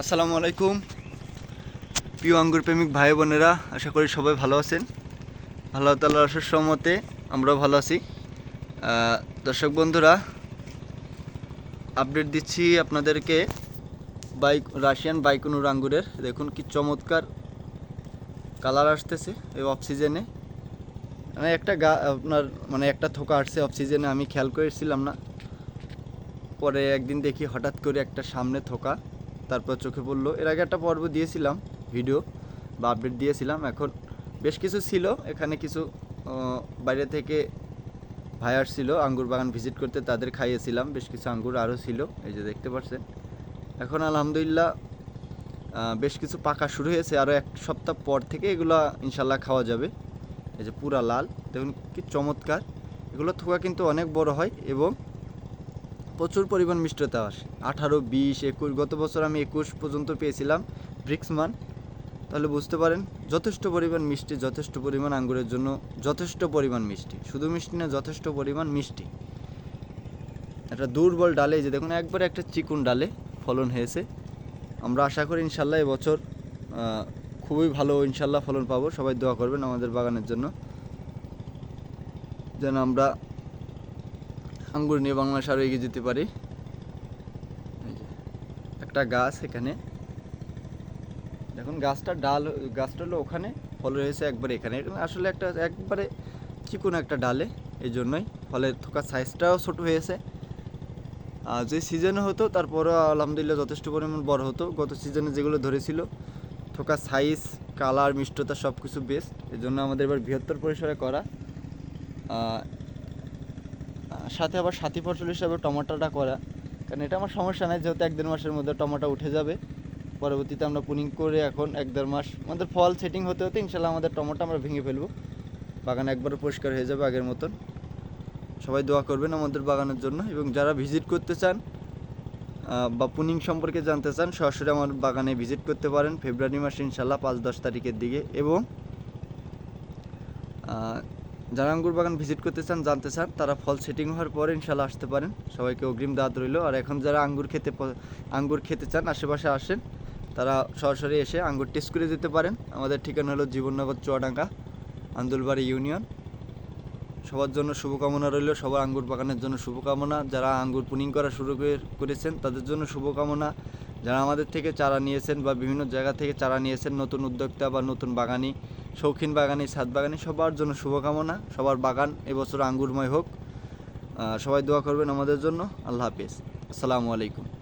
আসসালামু আলাইকুম। প্রিয় আঙ্গুর প্রেমিক ভাই বোনেরা, আশা করি সবাই ভালো আছেন। আল্লাহ তাল্লাহ রসের সম্মতে আমরাও ভালো আছি। দর্শক বন্ধুরা আপডেট দিচ্ছি আপনাদেরকে বাইক, রাশিয়ান বাইকুনুর আঙ্গুরের। দেখুন কি চমৎকার কালার আসতেছে এই অক্সিজেনে মানে একটা গা, আপনার মানে একটা থোকা আসছে অক্সিজেনে আমি খেয়াল করেছিলাম না। পরে একদিন দেখি হঠাৎ করে একটা সামনে থোকা। তারপর চোখে পড়ল। এর আগে একটা পর্ব দিয়েছিলাম ভিডিও বা আপডেট দিয়েছিলাম। এখন বেশ কিছু ছিল। এখানে কিছু বাইরে থেকে ভাই আসছিল, আঙ্গুর বাগান ভিজিট করতে, তাদের খাইয়েছিলাম। বেশ কিছু আঙ্গুর আরও ছিল, এই যে দেখতে পাচ্ছেন এখন আলহামদুলিল্লাহ বেশ কিছু পাকা শুরু হয়েছে। আরও এক সপ্তাহ পর থেকে এগুলো ইনশাল্লাহ খাওয়া যাবে। এই যে পুরা লাল। দেখুন কি চমৎকার। এগুলো থোকা কিন্তু অনেক বড় হয় এবং প্রচুর পরিমাণ মিষ্টতা আসে। আঠারো, বিশ, একুশ, গত বছর আমি একুশ পর্যন্ত পেয়েছিলাম ব্রিক্স মান তাহলে বুঝতে পারেন, যথেষ্ট পরিমাণ মিষ্টি, যথেষ্ট পরিমাণ আঙ্গুরের জন্য যথেষ্ট পরিমাণ মিষ্টি। শুধু মিষ্টি না, যথেষ্ট পরিমাণ মিষ্টি। একটা দুর্বল ডালে যে দেখুন, একবারে একটা চিকুন ডালে ফলন হয়েছে। আমরা আশা করি ইনশাল্লাহ এবছর খুবই ভালো ইনশাল্লাহ ফলন পাবো। সবাই দোয়া করবেন আমাদের বাগানের জন্য। যেন আমরা আঙ্গুর নিয়ে বাংলাদেশ আরও এগিয়ে যেতে পারি। একটা গাছ এখানে। দেখুন, গাছটা ডাল, গাছটা হলো ওখানে, ফল হয়েছে একবারে এখানে। আসলে একটা, একবারে চিকুন একটা ডালে, এই জন্যই। ফলের থোকার সাইজটাও ছোট হয়েছে। আর যে সিজনে হতো, তারপরও আলহামদুলিল্লাহ যথেষ্ট পরিমাণ বড় হতো। গত সিজনে যেগুলো ধরেছিল থোকার সাইজ কালার মিষ্টতা সব কিছু বেস্ট এই জন্য আমাদের এবার বৃহত্তর পরিসরে করা। সাথে আবার সাথী ফসল হিসাবে টমেটোটা করা। কারণ এটা আমার সমস্যা নাই, যেহেতু এক দেড় মাসের মধ্যে টমেটো উঠে যাবে। পরবর্তীতে আমরা পুনিং করে এখন এক দেড় মাস, আমাদের ফল সেটিং হতে হতে ইনশাল্লাহ আমাদের টমেটো আমরা ভেঙে ফেলব। বাগান একবারে পরিষ্কার হয়ে যাবে আগের মতন। সবাই দোয়া করবেন আমাদের বাগানের জন্য এবং যারা ভিজিট করতে চান বা পুনিং সম্পর্কে জানতে চান, সরাসরি আমার বাগানে ভিজিট করতে পারেন। ফেব্রুয়ারি মাসে ইনশাল্লাহ পাঁচ দশ তারিখের দিকে এবং যারা আঙ্গুর বাগান ভিজিট করতে চান, জানতে চান, তারা ফল সেটিং হওয়ার পরে ইনশাল্লাহ আসতে পারেন। সবাইকে অগ্রিম দাঁত রইল। আর এখন যারা আঙ্গুর খেতে আঙ্গুর খেতে চান, আশেপাশে আসেন, তারা সরাসরি এসে আঙ্গুর টেস্ট করে যেতে পারেন। আমাদের ঠিকানা হলো জীবননগর, চুয়াডাঙ্গা, আন্দুলবাড়ি ইউনিয়ন। সবার জন্য শুভকামনা রইল। সবার আঙ্গুর বাগানের জন্য শুভকামনা। যারা আঙ্গুর পুনিং করা শুরু করে- করেছেন, তাদের জন্য শুভকামনা। যারা আমাদের থেকে চারা নিয়েছেন বা বিভিন্ন জায়গা থেকে চারা নিয়েছেন, নতুন উদ্যোক্তা বা নতুন বাগানি, শৌখিন বাগানি ছাদ বাগানি, সবার জন্য শুভকামনা। সবার বাগান এবছর আঙ্গুরময় হোক। সবাই দোয়া করবেন আমাদের জন্য। আল্লাহ হাফিজ। আসসালামু আলাইকুম।